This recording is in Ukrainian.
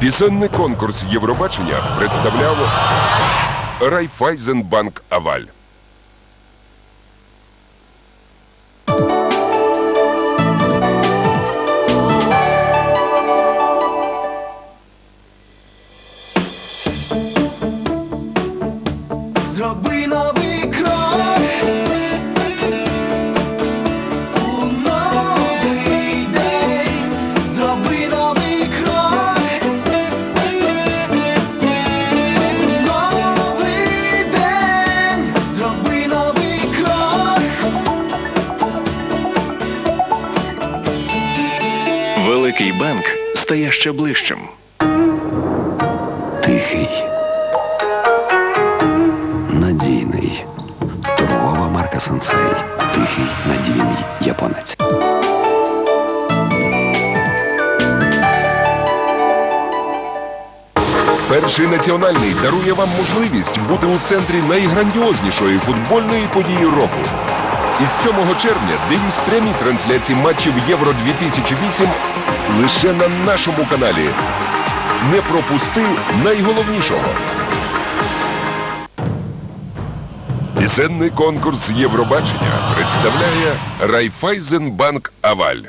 Пісенний конкурс Євробачення представляв Райфайзенбанк Аваль. Зроби новий Великий банк стає ще ближчим. Тихий. Надійний. Торгова марка Сенсей. Тихий, надійний японець. Перший національний дарує вам можливість бути у центрі найграндіознішої футбольної події року. Із 7 червня дивись прямі трансляції матчів Євро 2008 лише на нашому каналі. Не пропусти найголовнішого. Пісенний конкурс Євробачення представляє Райфайзенбанк Аваль.